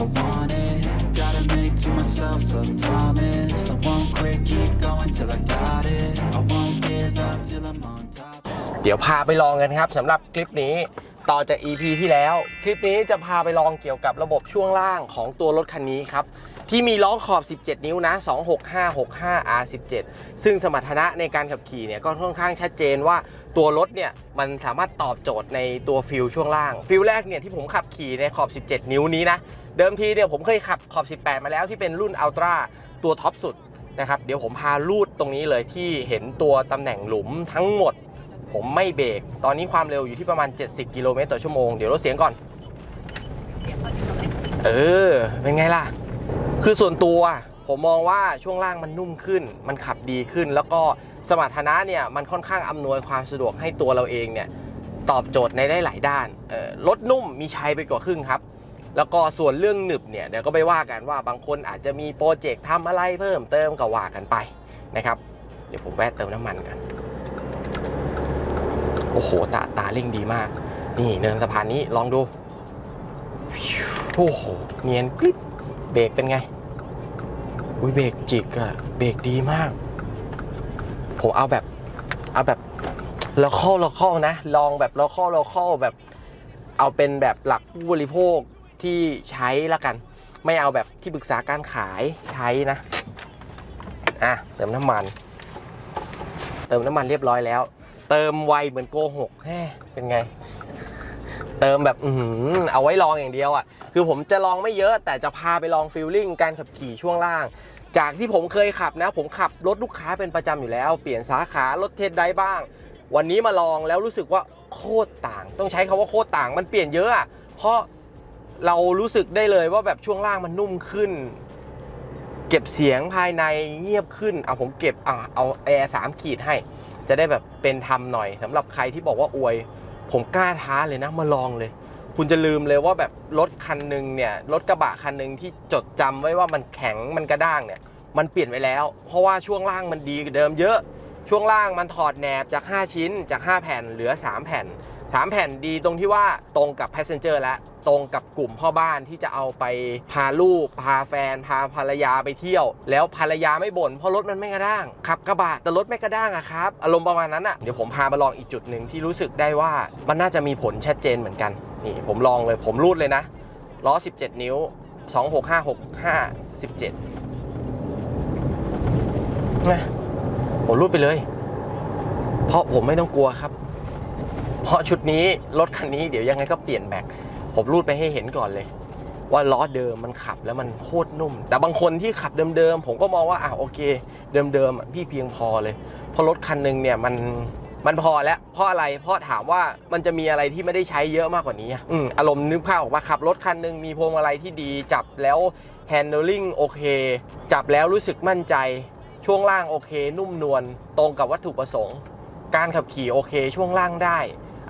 if I want it. Gotta make to myself a promise. I won't quit, keep going till I got it. I won't give up till I'm on top. เดี๋ยวพาไปลองกันครับสำหรับคลิปนี้ต่อจาก EP ที่แล้ว คลิปนี้จะพาไปลองเกี่ยวกับระบบช่วงล่างของตัวรถคันนี้ครับ ที่มีล้อขอบ 17 นิ้วนะ 26565 R17 ซึ่งสมรรถนะในการขับขี่เนี่ยก็ค่อนข้างชัดเจนว่าตัวรถเนี่ยมันสามารถตอบโจทย์ในตัวฟิลช่วงล่าง ฟิลแรกเนี่ยที่ผมขับขี่ในขอบ 17 นิ้วนี้นะ เดิมทีเนี่ยผมเคยขับขอบ 18 มาแล้วที่เป็นรุ่นอัลตร้าตัวท็อปสุดนะครับเดี๋ยวผมพาลูดตรงนี้เลยที่เห็นตัวตำแหน่งหลุมทั้งหมด ผมไม่เบรกตอนนี้ความเร็วอยู่ที่ประมาณ 70 กิโลเมตรต่อชั่วโมงเดี๋ยวลดเสียงก่อน เออ เป็นไงล่ะ คือส่วนตัวผมมองว่าช่วงล่างมันนุ่มขึ้น มันขับดีขึ้น แล้วก็สมรรถนะเนี่ยมันค่อนข้างอำนวยความสะดวกให้ตัวเราเองเนี่ยตอบโจทย์ในได้หลายด้านรถนุ่มมีชัยไปกว่าครึ่งครับ แล้วก็ส่วนเรื่องหนึบเนี่ยเดี๋ยวก็ไปว่ากันว่าบางคนอาจจะมีโปรเจกต์ทำอะไรเพิ่มเติมก็ว่ากันไปนะครับ เดี๋ยวผมแวะเติมน้ำมันกัน โอ้โหตาตาเร่งดีมาก นี่เนินสะพานนี้ลองดู โอ้โหเนียนกริบเบรกเป็นไง อุ้ยเบรกจิกอะเบรกดีมาก ผมเอาแบบเอาแบบเราเข้าเราเข้านะ ลองแบบเราเข้าเราเข้าแบบ เอาเป็นแบบหลักผู้บริโภคที่ใช้ละกัน ไม่เอาแบบที่ปรึกษาการขายใช้นะ อะ เติมน้ำมัน เติมน้ำมันเรียบร้อยแล้ว เติมไวเหมือนโกหกแฮ่เป็นไง เติมแบบอืออเอาไว้ลองอย่างเดียวอะ คือผมจะลองไม่เยอะแต่จะพาไปลองฟิลลิ่งการขับขี่ช่วงล่าง จากที่ผมเคยขับนะ ผมขับรถลูกค้าเป็นประจำอยู่แล้ว เปลี่ยนสาขารถเทสได้บ้าง วันนี้มาลองแล้วรู้สึกว่าโคตรต่าง ต้องใช้คาว่าโคตรต่างมันเปลี่ยนเยอะอะเพราะเรารู้สึกได้เลยว่าแบบช่วงล่างมันนุ่มขึ้น เก็บเสียงภายในเงียบขึ้นเอาผมเก็บอะเอาแอร์สามขีดให้ จะได้แบบเป็นธรรมหน่อยสำหรับใครที่บอกว่าอวย ผมกล้าท้าเลยนะมาลองเลย คุณจะลืมเลยว่าแบบรถคันหนึ่งเนี่ยรถกระบะคันหนึ่งที่จดจำไว้ว่ามันแข็งมันกระด้างเนี่ยมันเปลี่ยนไปแล้ว เพราะว่าช่วงล่างมันดีกว่าเดิมเยอะ ช่วงล่างมันถอดแหนบจาก 5 ชิ้นจาก 5 แผ่นเหลือ 3 แผ่น 3 แผ่นดีตรงที่ว่าตรงกับ passenger แล้ว ตรงกับกลุ่มพ่อบ้านที่จะเอาไปพาลูก พาแฟน พาภรรยาไปเที่ยว แล้วภรรยาไม่บ่นเพราะรถมันไม่กระด้างขับกระบะแต่รถไม่กระด้างอะครับอารมณ์ประมาณนั้นอะเดี๋ยวผมพามาลองอีกจุดหนึ่งที่รู้สึกได้ว่ามันน่าจะมีผลชัดเจนเหมือนกันนี่ผมลองเลยผมรูดเลยนะล้อ 17 นิ้ว 26565 17นะผมรูดไปเลย เพราะผมไม่ต้องกลัวครับ เพราะชุดนี้รถคันนี้เดี๋ยวยังไงก็เปลี่ยนแม็ก ผมรูดไปให้เห็นก่อนเลย ว่าล้อเดิมมันขับแล้วมันโคตรนุ่ม แต่บางคนที่ขับเดิมๆผมก็มองว่าอะโอเค เดิมๆอะพี่เพียงพอเลยเพราะรถคันหนึ่งเนี่ยมันมันพอแล้วเพราะอะไรเพราะถามว่ามันจะมีอะไรที่ไม่ได้ใช้เยอะมากกว่านี้อืมอารมณ์นึกภาพออกว่าขับรถคันหนึ่งมีพวงมาลัยที่ดีจับแล้ว handling โอเค จับแล้วรู้สึกมั่นใจ ช่วงล่างโอเค นุ่มนวลตรงกับวัตถุประสงค์ การขับขี่โอเค ช่วงล่างได้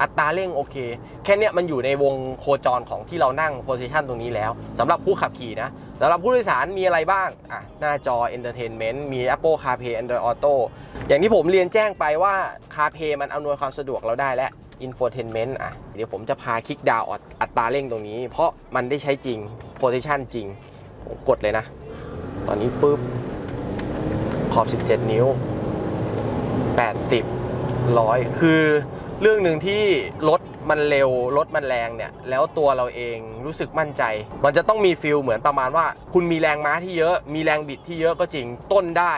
อัตราเร่งโอเค แค่นี้มันอยู่ในวงโคจรของที่เรานั่งโพซิชันตรงนี้แล้วสำหรับผู้ขับขี่นะสำหรับผู้โดยสารมีอะไรบ้างอะหน้าจอ Entertainment มี Apple CarPlay Android Auto อย่างที่ผมเรียนแจ้งไปว่า CarPlay มันอำนวยความสะดวกเราได้และ Infotainment อะเดี๋ยวผมจะพาคลิกดาวอัตราเร่งตรงนี้ เพราะมันได้ใช้จริงโพซิชันจริงผมกดเลยนะ ตอนนี้ปุ๊บขอบ 17 นิ้ว 80ร้อยคือ เรื่องหนึ่งที่รถมันเร็วรถมันแรงเนี่ย แล้วตัวเราเองรู้สึกมั่นใจ มันจะต้องมีฟิลเหมือนประมาณว่า คุณมีแรงม้าที่เยอะ มีแรงบิดที่เยอะก็จริงต้นได้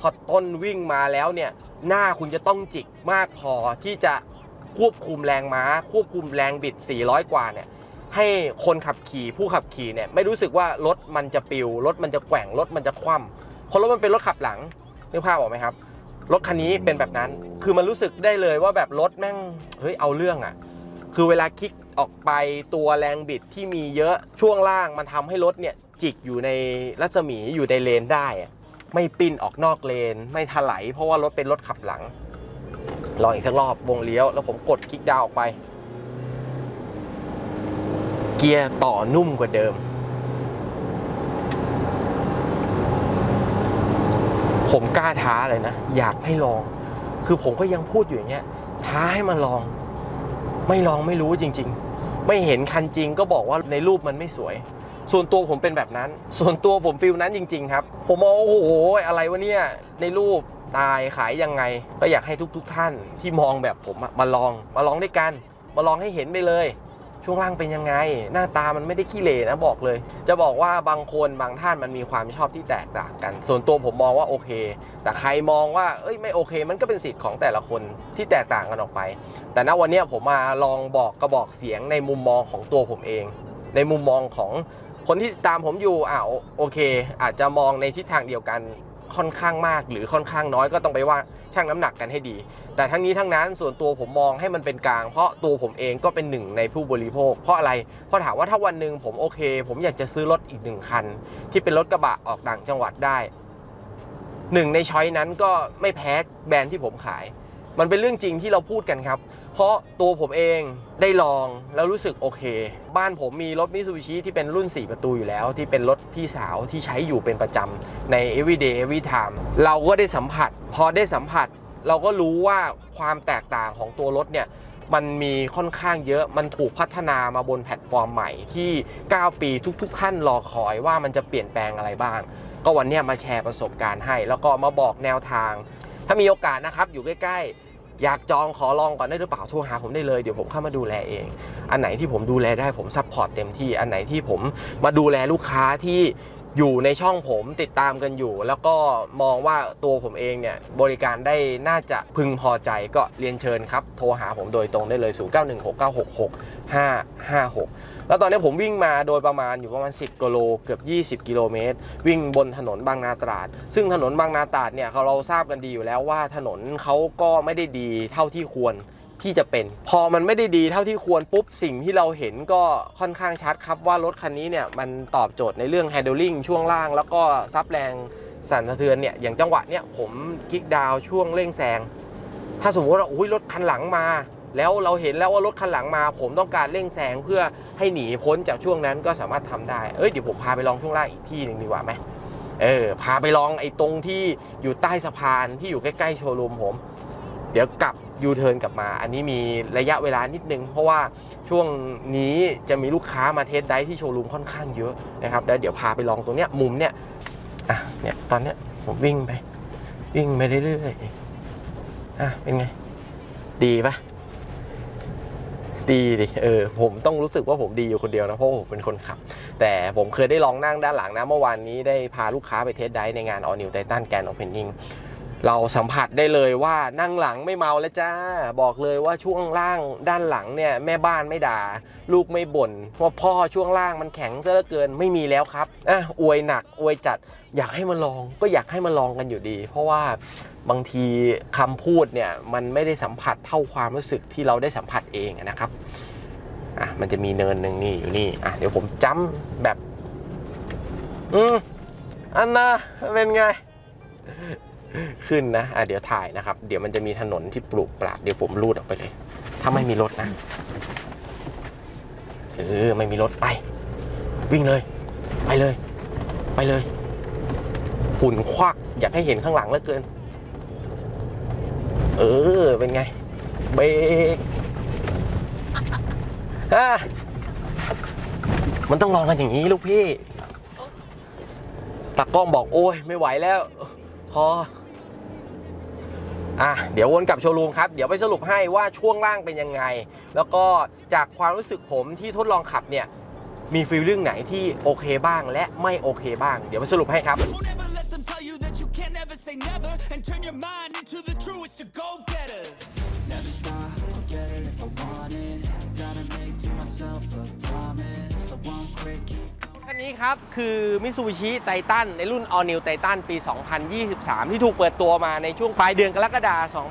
พอต้นวิ่งมาแล้วเนี่ย หน้าคุณจะต้องจิกมากพอที่จะควบคุมแรงม้า ควบคุมแรงบิด 400 กว่าเนี่ยให้คนขับขี่ผู้ขับขี่เนี่ยไม่รู้สึกว่ารถมันจะปิวรถมันจะแกว่งรถมันจะคว่ำเพราะรถมันเป็นรถขับหลังนึกภาพออกไหมครับ รถคันนี้เป็นแบบนั้น คือมันรู้สึกได้เลยว่าแบบรถแม่ง เฮ้ย เอาเรื่องอะ่ะ คือเวลาคลิกออกไปตัวแรงบิดที่มีเยอะช่วงล่างมันทำให้รถเนี่ยจิกอยู่ในรัศมีอยู่ในเลนได้ ไม่ปิ้นออกนอกเลน ไม่ถลายเพราะว่ารถเป็นรถขับหลัง ลองอีกสักรอบวงเลี้ยว แล้วผมกดคลิกดาวออกไป เกียร์ต่อนุ่มกว่าเดิม ผมกล้าท้าเลยนะ อยากให้ลอง คือผมก็ยังพูดอยู่อย่างเงี้ย ท้าให้มาลอง ไม่ลองไม่รู้จริง ๆ ไม่เห็นคันจริงก็บอกว่าในรูปมันไม่สวย ส่วนตัวผมเป็นแบบนั้น ส่วนตัวผมฟิลนั้นจริง ๆ ครับ ผมมองโอ้โหอะไรวะเนี่ย ในรูปตายขายยังไง ก็อยากให้ทุก ๆ ท่านที่มองแบบผมมาลอง มาลองด้วยกัน มาลองให้เห็นไปเลย ช่วงล่างเป็นยังไง หน้าตามันไม่ได้ขี้เหร่นะบอกเลย จะบอกว่าบางคนบางท่านมันมีความชอบที่แตกต่างกัน ส่วนตัวผมมองว่าโอเค แต่ใครมองว่าเอ้ยไม่โอเค มันก็เป็นสิทธิ์ของแต่ละคนที่แตกต่างกันออกไป แต่ณวันนี้ผมมาลองบอกกระบอกเสียงในมุมมองของตัวผมเอง ในมุมมองของคนที่ตามผมอยู่อ่าโอเค อาจจะมองในทิศทางเดียวกันค่อนข้างมากหรือค่อนข้างน้อยก็ต้องไปว่า ชั่งน้ำหนักกันให้ดี แต่ทั้งนี้ทั้งนั้นส่วนตัวผมมองให้มันเป็นกลาง เพราะตัวผมเองก็เป็นหนึ่งในผู้บริโภค เพราะอะไรเพราะถามว่าถ้าวันหนึ่งผมโอเค ผมอยากจะซื้อรถอีกหนึ่งคัน ที่เป็นรถกระบะออกต่างจังหวัดได้หนึ่งในช้อยนั้นก็ไม่แพ้แบรนด์ที่ผมขาย มันเป็นเรื่องจริงที่เราพูดกันครับ เพราะตัวผมเองได้ลองแล้วรู้สึกโอเค บ้านผมมีรถมิซูบิชิที่เป็นรุ่น 4 ประตูอยู่แล้ว ที่เป็นรถพี่สาวที่ใช้อยู่เป็นประจำใน everyday every time เราก็ได้สัมผัส พอได้สัมผัส เราก็รู้ว่าความแตกต่างของตัวรถเนี่ยมันมีค่อนข้างเยอะ มันถูกพัฒนามาบนแพลตฟอร์มใหม่ที่ 9 ปีทุก ๆ ท่านรอคอยว่ามันจะเปลี่ยนแปลงอะไรบ้าง ก็วันนี้มาแชร์ประสบการณ์ให้ แล้วก็มาบอกแนวทาง ถ้ามีโอกาสนะครับอยู่ใกล้ ๆ อยากจองขอลองก่อนได้หรือเปล่าโทรหาผมได้เลยเดี๋ยวผมเข้ามาดูแลเอง อันไหนที่ผมดูแลได้ผมซัพพอร์ตเต็มที่ อันไหนที่ผมมาดูแลลูกค้าที่อยู่ในช่องผมติดตามกันอยู่ แล้วก็มองว่าตัวผมเองเนี่ยบริการได้น่าจะพึงพอใจก็เรียนเชิญครับ โทรหาผมโดยตรงได้เลย 0916966556 แล้วตอนนี้ผมวิ่งมาโดยประมาณอยู่ประมาณ 10กิโลเกือบ 20 กิโลเมตร วิ่งบนถนนบางนาตราด ซึ่งถนนบางนาตราดเนี่ยเขาเราทราบกันดีอยู่แล้วว่าถนนเขาก็ไม่ได้ดีเท่าที่ควรที่จะเป็น พอมันไม่ได้ดีเท่าที่ควรปุ๊บสิ่งที่เราเห็นก็ค่อนข้างชัดครับว่ารถคันนี้เนี่ยมันตอบโจทย์ในเรื่อง handling ช่วงล่าง แล้วก็ซับแรงสั่นสะเทือนเนี่ยอย่างจังหวะเนี่ยผมคลิกดาวช่วงเร่งแซงถ้าสมมติว่าอุ้ยรถคันหลังมา แล้วเราเห็นแล้วว่ารถคันหลังมา ผมต้องการเร่งแซงเพื่อให้หนีพ้นจากช่วงนั้นก็สามารถทำได้เอ้ยเดี๋ยวผมพาไปลองช่วงล่างอีกที่หนึ่งดีกว่าไหมเออพาไปลองไอ้ตรงที่อยู่ใต้สะพานที่อยู่ใกล้ๆโชว์รูมผม เดี๋ยวกลับยูเทิร์นกลับมา อันนี้มีระยะเวลานิดนึง เพราะว่าช่วงนี้จะมีลูกค้ามาเทสได์ที่โชว์รูมค่อนข้างเยอะนะครับแล้วเดี๋ยวพาไปลองตรงเนี้ยมุมเนี้ยอะเนี่ยตอนเนี้ยผมวิ่งไป วิ่งไปเรื่อยๆอะเป็นไง ดีปะ ดีดิเออผมต้องรู้สึกว่าผมดีอยู่คนเดียวนะเพราะผมเป็นคนขับ แต่ผมเคยได้ลองนั่งด้านหลังนะเมื่อวานนี้ได้พาลูกค้าไปเทสได์ในงาน All New Titan Grand Opening เราสัมผัสได้เลยว่านั่งหลังไม่เมาแล้วจ้า บอกเลยว่าช่วงล่างด้านหลังเนี่ยแม่บ้านไม่ด่า ลูกไม่บ่นว่าพ่อช่วงล่างมันแข็งซะเหลือเกินไม่มีแล้วครับอะอวยหนักอวยจัด อยากให้มาลองก็อยากให้มาลองกันอยู่ดี เพราะว่าบางทีคำพูดเนี่ยมันไม่ได้สัมผัสเท่าความรู้สึกที่เราได้สัมผัสเองนะครับอะมันจะมีเนินหนึ่งนี่อยู่นี่อะเดี๋ยวผมจ้ำแบบ อืมอันน่ะเป็นไง ขึ้นนะอะเดี๋ยวถ่ายนะครับ เดี๋ยวมันจะมีถนนที่ปลูกปราดเดี๋ยวผมลูดออกไปเลย ถ้าไม่มีรถนะเออไม่มีรถไป วิ่งเลย ไปเลย ไปเลย ฝุ่นควัก อยากให้เห็นข้างหลังเหลือเกิน เออ เป็นไง เบรกอะมันต้องลองกันอย่างนี้ลูกพี่ตากล้องบอกโอ้ยไม่ไหวแล้ว พอ อะ เดี๋ยววนกลับโชว์รูมครับ เดี๋ยวไปสรุปให้ว่าช่วงล่างเป็นยังไง แล้วก็จากความรู้สึกผมที่ทดลองขับเนี่ย มีฟีลลิ่งไหนที่โอเคบ้างและไม่โอเคบ้าง เดี๋ยวไปสรุปให้ครับ say never and turn your mind into the truest to go getters. Never stop, I'll get it if I want it. Gotta make to myself a promise. I won't quit, keep คันนี้ครับ คือ Mitsubishi Titan ในรุ่น All New Titan ปี 2023 ที่ถูกเปิดตัวมาในช่วงปลายเดือนกรกฎาคม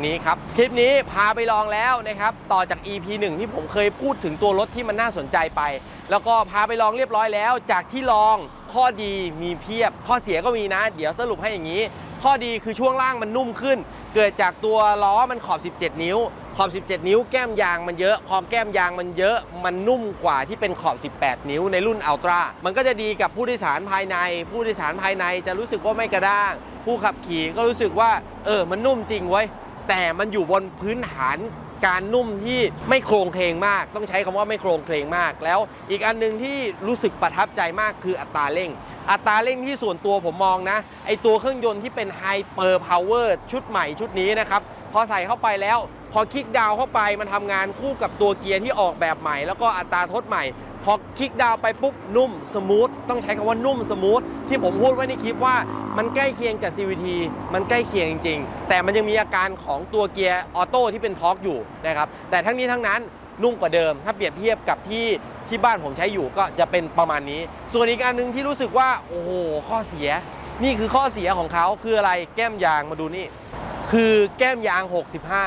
2566 นี้ครับ คลิปนี้พาไปลองแล้วนะครับ ต่อจาก EP 1 ที่ผมเคยพูดถึงตัวรถที่มันน่าสนใจไป แล้วก็พาไปลองเรียบร้อยแล้วจากที่ลอง ข้อดีมีเพียบ ข้อเสียก็มีนะ เดี๋ยวสรุปให้อย่างนี้ ข้อดีคือช่วงล่างมันนุ่มขึ้น เกิดจากตัวล้อมันขอบ 17 นิ้ว ขอบ 17 นิ้วแก้มยางมันเยอะขอแก้มยางมันเยอะ มันนุ่มกว่าที่เป็นขอบ 18 นิ้วในรุ่นอัลตร้า มันก็จะดีกับผู้โดยสารภายใน ผู้โดยสารภายในจะรู้สึกว่าไม่กระด้าง ผู้ขับขี่ก็รู้สึกว่า เออ มันนุ่มจริงเว้ยแต่มันอยู่บนพื้นฐาน การนุ่มที่ไม่โครงเคลงมาก ต้องใช้คำว่าไม่โครงเคลงมาก แล้วอีกอันหนึงที่รู้สึกประทับใจมากคืออัตราเร่ง อัตราเร่งที่ส่วนตัวผมมองนะ ไอตัวเครื่องยนต์ที่เป็นไฮเปอร์พาวเวอร์ชุดใหม่ชุดนี้นะครับพอใส่เข้าไปแล้ว พอคลิกดาวเข้าไปมันทำงานคู่กับตัวเกียร์ที่ออกแบบใหม่ แล้วก็อัตราทดใหม่ พอคลิกดาวไปปุ๊บนุ่มสมูทต้องใช้คำว่านุ่มสมูทที่ผมพูดไว้ในคลิปว่ามันใกล้เคียงกับ CVT มันใกล้เคียงจริง ๆ แต่มันยังมีอาการของตัวเกียร์ออโต้ที่เป็นทอร์กอยู่นะครับแต่ทั้งนี้ทั้งนั้นนุ่มกว่าเดิม ถ้าเปรียบเทียบกับที่ที่บ้านผมใช้อยู่ก็จะเป็นประมาณนี้ ส่วนอีกอันหนึงที่รู้สึกว่าโอ้โหข้อเสีย นี่คือข้อเสียของเขาคืออะไรแก้มยางมาดูนี่ คือแก้มยาง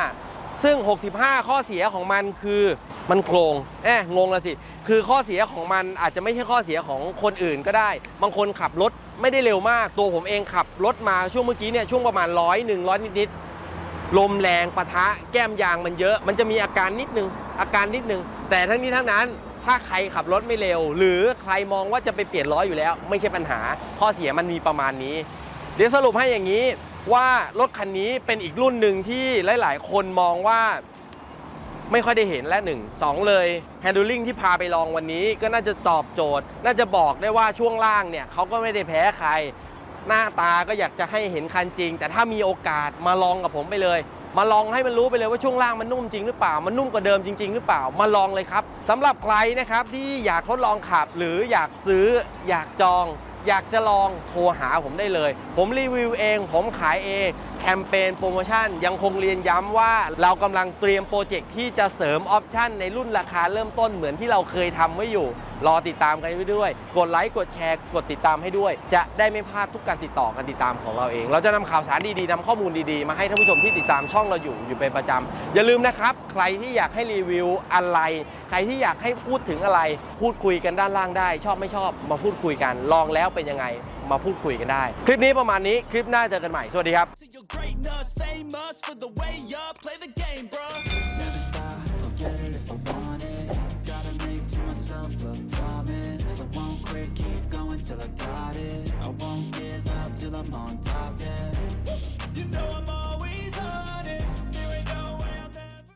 65 ซึ่ง 65 ข้อเสียของมันคือ มันโครงแอะงงละสิ คือข้อเสียของมันอาจจะไม่ใช่ข้อเสียของคนอื่นก็ได้ บางคนขับรถไม่ได้เร็วมาก ตัวผมเองขับรถมาช่วงเมื่อกี้เนี่ยช่วงประมาณร้อยหนึ่งร้อยนิดๆลมแรงปะทะแก้มยางมันเยอะ มันจะมีอาการนิดนึงอาการนิดนึง แต่ทั้งนี้ทั้งนั้นถ้าใครขับรถไม่เร็ว หรือใครมองว่าจะไปเปลี่ยนล้ออยู่แล้ว ไม่ใช่ปัญหา ข้อเสียมันมีประมาณนี้ เดี๋ยวสรุปให้อย่างนี้ว่ารถคันนี้เป็นอีกรุ่นหนึ่งที่หลาย ๆ คนมองว่า ไม่ค่อยได้เห็นและหนึ่งสองเลย handling ที่พาไปลองวันนี้ก็น่าจะตอบโจทย์ น่าจะบอกได้ว่าช่วงล่างเนี่ยเขาก็ไม่ได้แพ้ใคร หน้าตาก็อยากจะให้เห็นคันจริง แต่ถ้ามีโอกาสมาลองกับผมไปเลย มาลองให้มันรู้ไปเลยว่าช่วงล่างมันนุ่มจริงหรือเปล่า มันนุ่มกว่าเดิมจริง ๆ หรือเปล่ามาลองเลยครับสำหรับใครนะครับที่อยากทดลองขับหรืออยากซื้ออยากจอง อยากจะลองโทรหาผมได้เลย ผมรีวิวเอง ผมขายเองแคมเปญโปรโมชั่นยังคงเรียนย้ำว่าเรากำลังเตรียมโปรเจกต์ที่จะเสริมออปชั่นในรุ่นราคาเริ่มต้นเหมือนที่เราเคยทำไว้อยู่ รอติดตามกันไว้ด้วย กดไลค์กดแชร์ กดติดตามให้ด้วย จะได้ไม่พลาดทุกการติดต่อการติดตามของเราเอง เราจะนำข่าวสารดีๆนำข้อมูลดีๆ มาให้ท่านผู้ชมที่ติดตามช่องเราอยู่อยู่เป็นประจำอย่าลืมนะครับ ใครที่อยากให้รีวิวอะไร ใครที่อยากให้พูดถึงอะไร พูดคุยกันด้านล่างได้ ชอบไม่ชอบ มาพูดคุยกัน ลองแล้วเป็นยังไง มาพูดคุยกันได้ คลิปนี้ประมาณนี้คลิปหน้าเจอกันใหม่สวัสดีครับ to your greatness, famous for the way up. Play the game, bro. Never stop, I'll get it if I want it. Gotta make to myself a promise. I won't quit, keep going till I got it. I won't give up till I'm on top, yeah. You know I'm always honest.